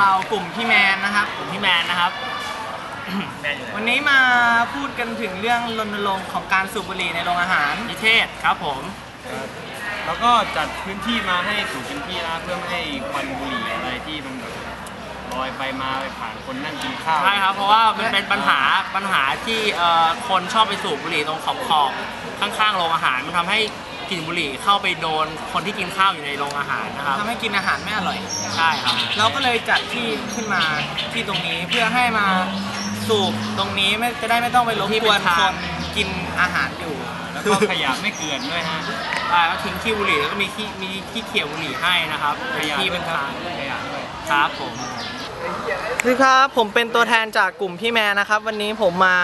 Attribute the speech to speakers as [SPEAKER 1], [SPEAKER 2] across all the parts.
[SPEAKER 1] เรากลุ่มพี่แมนนะครับ
[SPEAKER 2] ผมพี่แมนนะครับ
[SPEAKER 1] วันนี้มาพูดกันถึงเรื่องรณรงค์ของการสูบบุหรี่ในโรงอาหาร
[SPEAKER 2] นิเทศครับผม
[SPEAKER 3] แล้วก็จัดพื้นที่มาให้สูบเป็นที่นะเพื่อไม่ให้ควันบุหรี่อะไรที่มันแบบลอยไปมาไปผ่านคนนั่งกินข้าว
[SPEAKER 2] ใช่ครับ เพราะว่ามันเป็นปัญหาปัญหาที่เอ่อคนชอบไปสูบบุหรี่ตรงขอบขอบๆข้างๆโรงอาหาร มันทำให้ กลิ่นบุหรี่เข้าไปโดนคนที่กินข้าวอยู่ในโรงอาหารนะครับ
[SPEAKER 1] ทำให้กินอาหารไม่อร่อย
[SPEAKER 2] ใช่ครับ
[SPEAKER 1] เราก็เลยจัดที่ขึ้นมาที่ตรงนี้เพื่อให้มาสูบตรงนี้ไม่จะได้ไม่ต้องไปรบ
[SPEAKER 2] ที่
[SPEAKER 1] ก
[SPEAKER 2] เป็
[SPEAKER 1] วน
[SPEAKER 2] นทาง
[SPEAKER 1] คนกินอาหารอยู่
[SPEAKER 3] แล้วก็ขยะไม่เกลื่อนด้วยฮะ
[SPEAKER 2] ใช่แล้วทิ้งขี้บุหรี่แล้วก็มีขี้มีขี้เขียวบุหรี่ให้นะครับ
[SPEAKER 3] ข
[SPEAKER 2] เป็น
[SPEAKER 3] ยะ
[SPEAKER 2] ที่
[SPEAKER 3] ด้
[SPEAKER 2] เป็
[SPEAKER 3] วย
[SPEAKER 2] น
[SPEAKER 3] ครับ
[SPEAKER 2] ทาง
[SPEAKER 3] ขยะด้วย
[SPEAKER 2] ครับผม
[SPEAKER 1] คือครับผมเป็นตัวแทนจากกลุ่มพี่แมนนะครับ วันนี้ผมมา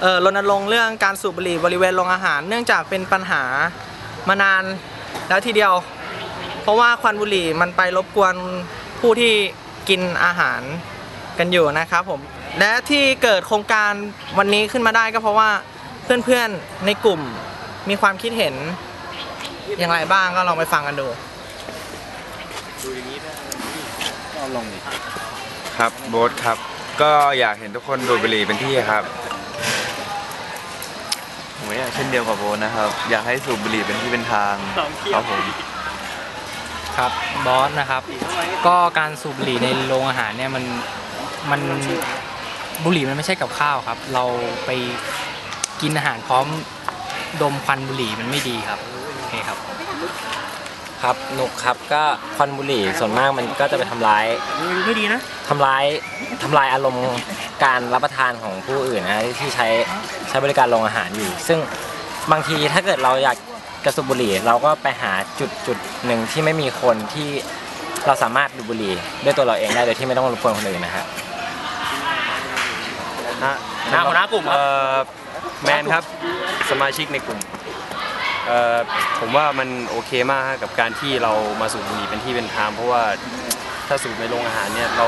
[SPEAKER 1] เอ่อรณรงค์เรื่องการสูบบุหรี่บริเวณโรงอาหาร เนื่องจากเป็นปัญหา มานานแล้วทีเดียว เพราะว่าควันบุหรี่มันไปรบกวนผู้ที่กินอาหารกันอยู่นะครับผม และที่เกิดโครงการวันนี้ขึ้นมาได้ก็เพราะว่าเพื่อนๆในกลุ่มมีความคิดเห็นอย่างไรบ้างก็ลองไปฟังกันดู ดูอย่างนี้ก็ลงดี
[SPEAKER 4] ครับโบ๊ทครับ ก็อยากเห็นทุกคนดูดบุหรี่เป็นที่ครับ
[SPEAKER 5] ผมอยากเช่นเดียวกับโบทนะครับ อยากให้สูบบุหรี่เป็นที่เป็นทางครับผม
[SPEAKER 6] ครับบอสนะครับ ก็การสูบบุหรี่ในโรงอาหารเนี่ยมันมันบุหรี่มันไม่ใช่กับข้าวครับ เราไปกินอาหารพร้อมดมควันบุหรี่มันไม่ดีครับโอเคครับ
[SPEAKER 7] ครับหนุกครับก็ควันบุหรี่ส่วนมากมันก็จะไปทำร้าย
[SPEAKER 2] ไม่ดีนะ
[SPEAKER 7] ทำร้ายทำลายอารมณ์การรับประทานของผู้อื่นนะที่ที่ใช้ใช้บริการโรงอาหารอยู่ ซึ่งบางทีถ้าเกิดเราอยากจะสูบบุหรี่ เราก็ไปหาจุดจุดหนึ่งที่ไม่มีคนที่เราสามารถดูดบุหรี่ด้วยตัวเราเองได้โดยที่ไม่ต้องรบกวนคนอื่นนะฮะ
[SPEAKER 3] ฮะ
[SPEAKER 2] หน้าหัวหน้ากลุ่มครับ
[SPEAKER 3] เอ่อแมนครับ สมาชิกในกลุ่มเอ่อ ผมว่ามันโอเคมากกับการที่เรามาสูบบุหรี่เป็นที่เป็นทางเพราะว่าถ้าสูบในโรงอาหารเนี่ยเรา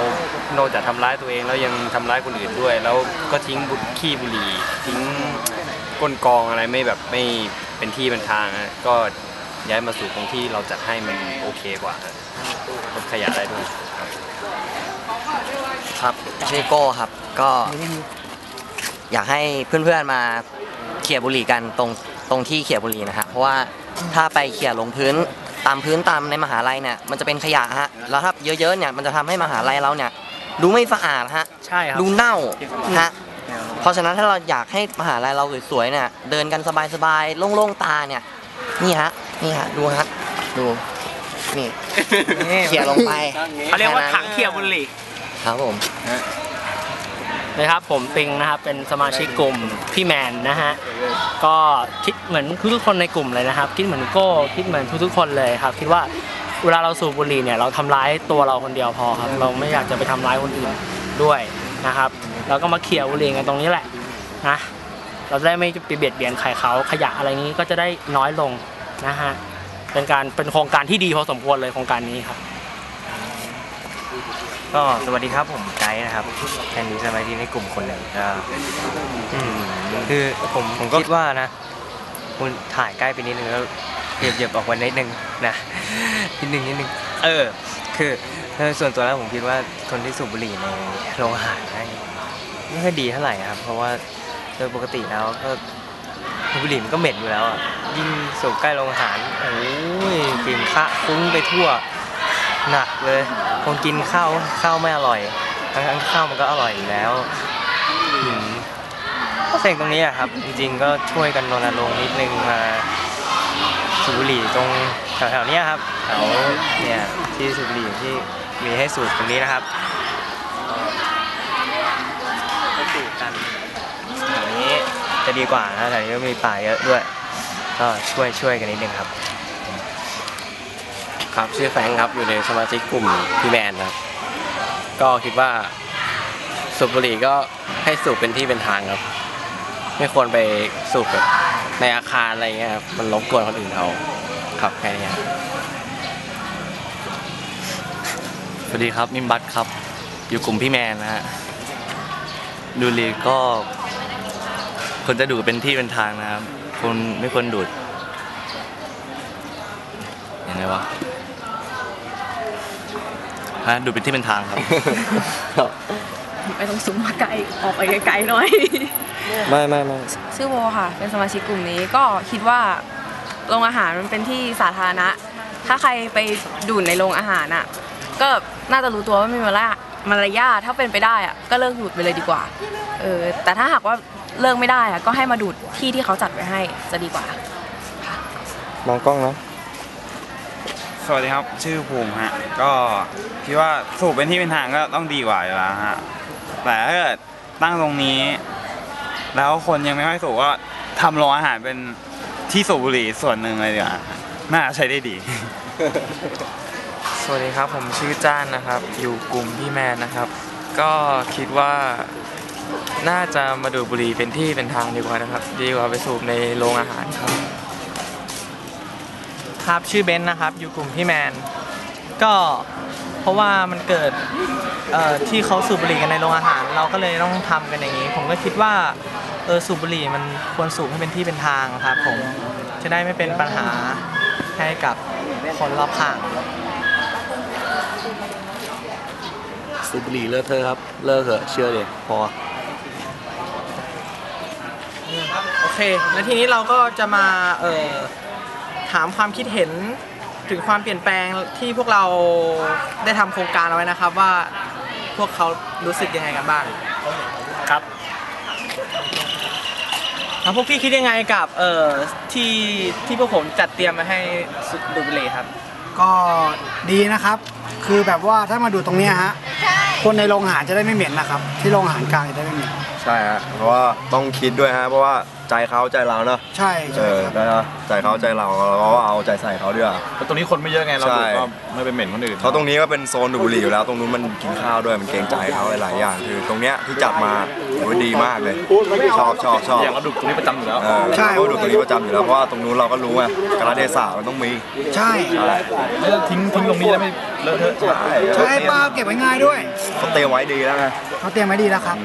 [SPEAKER 3] นอกจากทำร้ายตัวเองแล้วยังทำร้ายคนอื่นด้วย แล้วก็ทิ้งบุขี้บุหรี่ ทิ้งก้นกองอะไรไม่แบบไม่เป็นที่เป็นทางก็ย้ายมาสู่ตรงที่เราจัดให้มันโอเคกว่าลดขยะได้ด้วยครับ
[SPEAKER 8] ครับชื่อโก้ครับก็อยากให้เพื่อนๆมาเขี่ยบุหรี่กันตรง ตรงที่เขี่ยบุหรี่นะฮะเพราะว่าถ้าไปเขี่ยลงพื้นตามพื้นตามในมหาลัยเนี่ยมันจะเป็นขยะฮะแล้วถ้าเยอะๆเนี่ยมันจะทำให้มหาลัยเราเนี่ยดูไม่สะอาดฮะ
[SPEAKER 2] ใช่ครับ
[SPEAKER 8] ดูเน่าฮะเพราะฉะนั้นถ้าเราอยากให้มหาลัยเราสวยๆเนี่ยเดินกันสบายๆโล่งๆตาเนี่ยนี่ฮะนี่ฮะดูฮะดูนี่เขี่ยลงไป
[SPEAKER 2] เขาเรียกว่าถังเขียวบุหรี่
[SPEAKER 8] ครับผม
[SPEAKER 2] นะครับ ผมปิงนะครับเป็นสมาชิกกลุ่มพี่แมนนะฮะก็คิดเหมือนทุกๆคนในกลุ่มเลยนะครับ คิดเหมือนโก้คิดเหมือนทุกๆคนเลยครับคิดว่าเวลาเราสูบบุหรี่เนี่ยเราทำร้ายตัวเราคนเดียวพอครับ เราไม่อยากจะไปทำร้ายคนอื่นด้วยนะครับเราก็มาเขี่ยบุหรี่กันตรงนี้แหละนะเราจะได้ไม่ไปเบียดเบียนใครเขาขยะอะไรนี้ก็จะได้น้อยลงนะฮะเป็นการเป็นโครงการที่ดีพอสมควรเลยโครงการนี้ครับ
[SPEAKER 5] ก็สวัสดีครับผมไกด์นะครับเป็นสมาชิกในกลุ่มคนหนึ่งก็อืมคือผมผมคิดว่านะ คุณถ่ายใกล้ไปนิดนึงแล้วเหยียบเหยียบออกมานิดนึงนะนิดนึงนิดนึงเออ คือเออส่วนตัวแล้วผมคิดว่าคนที่สูบบุหรี่ในโรงอาหารไม่ไม่ค่อยดีเท่าไหร่ครับ เพราะว่าโดยปกติแล้วก็บุหรี่มันก็เหม็นอยู่แล้วอะยิ่งสูบใกล้โรงอาหารโอ้ยกลิ่นคะฟุ้งไปทั่ว หนักเลย คงกินข้าวข้าวไม่อร่อย ทั้งทั้งข้าวมันก็อร่อยอยู่แล้วอืมก็เซ็งตรงนี้อะครับ จริงๆก็ช่วยกันรณรงค์นิดนึงมาสูบบุหรี่ตรงแถวๆเนี้ยครับแถวเนี่ยที่สูบบุหรี่ที่มีให้สูบตรงนี้นะครับก็สูบกันแถวนี้จะดีกว่านะแถวนี้ก็มีป่าเยอะด้วย ก็ช่วยช่วยกันนิดนึงครับ
[SPEAKER 7] ครับชื่อแฟงครับอยู่ในสมาชิกกลุ่มพี่แมนครับ ก็คิดว่าสูบบุหรี่ก็ให้สูบเป็นที่เป็นทางครับ ไม่ควรไปสูบแบบในอาคารอะไรเงี้ยครับมันรบกวนคนอื่นเขาครับแค่นี้ครับ
[SPEAKER 5] สวัสดีครับนิมบัตครับ อยู่กลุ่มพี่แมนนะฮะดูหรีก็คนจะดูดเป็นที่เป็นทางนะครับคนไม่ควรดูดยังไงวะ
[SPEAKER 9] ฮะดูเป็นที่เป็นทางครับ
[SPEAKER 10] ไม่ต้องซุ้มมาไกลออกไปไกลๆหน่อย
[SPEAKER 11] ไม่ไม่ไม่
[SPEAKER 10] ชื่อโบค่ะ เป็นสมาชิกกลุ่มนี้ก็คิดว่าโรงอาหารมันเป็นที่สาธารณะ ถ้าใครไปดูดในโรงอาหารอะ ก็น่าจะรู้ตัวว่าไม่มีมารยาทมารยาทถ้าเป็นไปได้อะก็เลิกดูดไปเลยดีกว่า เออแต่ถ้าหากว่าเลิกไม่ได้อะก็ให้มาดูดที่ที่เขาจัดไว้ให้จะดีกว่า
[SPEAKER 11] มองกล้องนะ
[SPEAKER 12] ส วัสดีครับ ชื่อภูมิฮะ ก็คิดว่าสูบเป็นที่เป็นทางก็ต้องดีกว่าอยู่แล้วฮะ แต่ถ้าเกิดตั้งตรงนี้ แล้วคนยังไม่ค่อยสูบก็ทำโรงอาหารเป็นที่สูบบุหรี่ส่วนหนึ่งเลยดีกว่าน่าใช้ได้ดี
[SPEAKER 11] สวัสดีครับ ผมชื่อจ้านนะครับ อยู่กลุ่มพี่แมนนะครับ ก็คิดว่าน่าจะมาดูดบุหรี่เป็นที่เป็นทางดีกว่านะครับ ดีกว่าไปสูบในโรงอาหารครับ
[SPEAKER 1] ครับชื่อเบนซ์นะครับ อยู่กลุ่มพี่แมน ก็เพราะว่ามันเกิดเอ่อที่เขาสูบบุหรี่กันในโรงอาหาร เราก็เลยต้องทำกันอย่างนี้ ผมก็คิดว่าเออสูบบุหรี่มันควรสูบให้เป็นที่เป็นทางครับผมจะได้ไม่เป็นปัญหาให้กับคนรอบข้าง
[SPEAKER 9] สูบบุหรี่เลิกเถอะครับ เลิกเถอะเชื่อเลยพอ
[SPEAKER 1] โอเค แล้วทีนี้เราก็จะมาเอ่อ ถามความคิดเห็นถึงความเปลี่ยนแปลงที่พวกเราได้ทำโครงการเอาไว้นะครับว่าพวกเขารู้สึกยังไงกันบ้าง
[SPEAKER 2] ครับ
[SPEAKER 1] แล้วพวกพี่คิดยังไงกับเอ่อที่ที่พวกผมจัดเตรียมมาให้สุดดูดบุหรี่ครับ
[SPEAKER 13] ก็ดีนะครับ คือแบบว่าถ้ามาดูตรงเนี้ยฮะคนในโรงอาหารจะได้ไม่เหม็นนะครับ ที่โรงอาหารกลางจะได้ไม่เหม็น
[SPEAKER 14] ใช่ฮะเพราะว่าต้องคิดด้วยฮะเพราะว่า ใจเขาใจเราเนอะ
[SPEAKER 13] ใช่
[SPEAKER 14] เอ
[SPEAKER 13] ใช่
[SPEAKER 14] อ
[SPEAKER 13] ครับ
[SPEAKER 14] นะใจเขาใจเราเราก็เอาใจใส่เขาด้วย
[SPEAKER 9] ตรงนี้คนไม่เยอะไงเราดู
[SPEAKER 14] ใช่
[SPEAKER 9] ก็ไม่เป็นเหม็นคนอื่น
[SPEAKER 14] เพราะตรงนี้ก็เป็นโซนดูดบุหรี่อยู่แล้ว ตรงนู้นมันกินข้าวด้วยมันเกรงใจเขาหลายๆอย่าง คือตรงเนี้ยที่จัดมาถือว่าดีมากเลยชอบชอบชอบ
[SPEAKER 9] อย่างเราดูตรงนี้ประจำอยู่แล้ว
[SPEAKER 14] เออเราก็ดูตรงนี้ประจำอยู่แล้วเพราะว่าตรงนู้นเราก็รู้ไงกระเทศะมันต้องมี
[SPEAKER 13] ใช่
[SPEAKER 14] ใช่
[SPEAKER 9] แล้วทิ้งทิ้งตรงนี้จะได้ไม่เลอะเทอะ
[SPEAKER 14] ใช่
[SPEAKER 13] ใช่ป้าเก็บไว้ง่ายด้วย
[SPEAKER 14] เขาเตรียมไว้ดีแล้วไง
[SPEAKER 13] เขาเตรียมไว้ดีแล้วครับ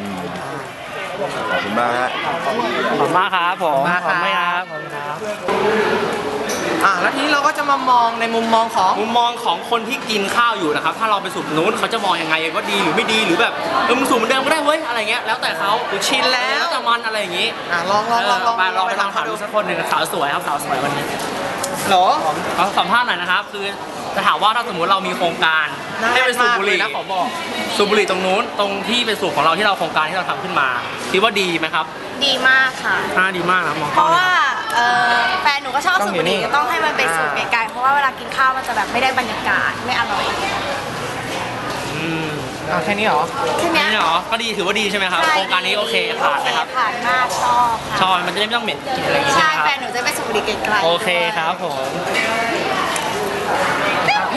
[SPEAKER 14] ขอบคุณมากฮะ
[SPEAKER 2] ขอบคุณมากครับผม
[SPEAKER 1] ขอบคุณมากครับ
[SPEAKER 2] ขอบคุณครับขอบคุณครับ
[SPEAKER 1] อ่าแล้วทีนี้เราก็จะมามองในมุมมองของ
[SPEAKER 2] มุมมองของคนที่กินข้าวอยู่นะครับ ถ้าเราไปสูบนู้นเขาจะมองยังไงว่าดีหรือไม่ดีหรือแบบเออมึงสูบเหมือนเดิมก็ได้เว้ยอะไรเงี้ยแล้วแต่เขา
[SPEAKER 1] ชินแล้ว
[SPEAKER 2] แล้วแต่มันอะไรอย่างงี้
[SPEAKER 1] อะลองลองลองลอง
[SPEAKER 2] ไปลองไป
[SPEAKER 1] ไป
[SPEAKER 2] ลองถาม
[SPEAKER 1] ดู
[SPEAKER 2] ดูสักคนหนึ่งสาวสวยครับสาวสวยวันนี้
[SPEAKER 1] เหรอ
[SPEAKER 2] เอาสัมภาษณ์หน่อยนะครับ คือจะถามว่าถ้าสมมติเรามีโครงการ
[SPEAKER 1] น่า
[SPEAKER 2] ให้ไปสูบบุหรี่
[SPEAKER 1] มากเลยนะขอบอก
[SPEAKER 2] สูบบุหรี่ตรงนู้นตรงที่เป็นสูบของเราที่เราโครงการที่เราทำขึ้นมาคิดว่าดีไหมครับ
[SPEAKER 15] ดีมากค่ะ
[SPEAKER 2] น่าดีมากนะมอง
[SPEAKER 15] เพ
[SPEAKER 2] กล้อง
[SPEAKER 15] ราะ
[SPEAKER 2] เลย
[SPEAKER 15] ว่าเอ่อแฟนหนูก็ชอบ
[SPEAKER 1] ต้อง
[SPEAKER 15] สูบ
[SPEAKER 1] อยู่
[SPEAKER 15] บุหรี่
[SPEAKER 1] นี่
[SPEAKER 15] ก็ต้องให้มันไปสูบ
[SPEAKER 1] อ่า
[SPEAKER 15] ไกลๆเพราะว่าเวลากินข้าวมันจะแบบไม่ได้บรรยากาศไม่อร่อย
[SPEAKER 2] อืม
[SPEAKER 1] อะแค่นี้เหรอ
[SPEAKER 15] แค่เนี้ย
[SPEAKER 2] นี่เหรอก็ดีถือว่าดีใช่ไหมครับ
[SPEAKER 15] ใช่
[SPEAKER 2] โครงการนี้โอเคผ่านไหมครับ
[SPEAKER 15] ผ่านมากชอบ
[SPEAKER 2] ชอบมันจะได้ไม่ต้องเหม็นกลินอะไรอย่างงี้ใช่
[SPEAKER 15] ใช่
[SPEAKER 2] ไหมครับ
[SPEAKER 15] แฟนหนูจะไปสูบบุหรี่ไกลๆ
[SPEAKER 2] โอเคครับผม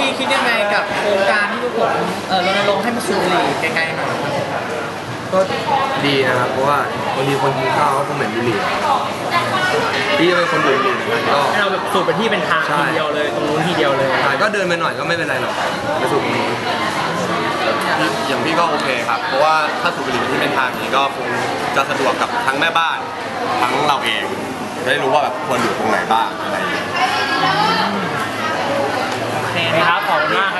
[SPEAKER 1] พี่คิดยังไงกับโครงการที่พวกผมเออรณรงค์ให้มาสูบบุหรี่ไกลๆหน่อย
[SPEAKER 11] ก็ดีนะครับเพราะว่าบางทีคนกินข้าวเขาก็เหม็นบุหรี่พี่เป็นคนดูดบุหรี่เหมือนกันก็
[SPEAKER 2] ให้เราแบบสูบเป็นที่เป็นทาง
[SPEAKER 11] ใช่
[SPEAKER 2] ทีเดียวเลย ตรงนู้นทีเดียวเลย
[SPEAKER 11] ก็เดินไปหน่อยก็ไม่เป็นไรหรอกไปสูบบุหรี่
[SPEAKER 16] อย่างพี่ก็โอเคครับ เพราะว่าถ้าสูบบุหรี่ที่เป็นทางนี้ก็คงจะสะดวกกับทั้งแม่บ้าน ทั้งเราเองจะได้รู้ว่าแบบควรอยู่ตรงไหนบ้างอะไรอย่างเงี้ย
[SPEAKER 2] นะครับขอบคุณมากครับ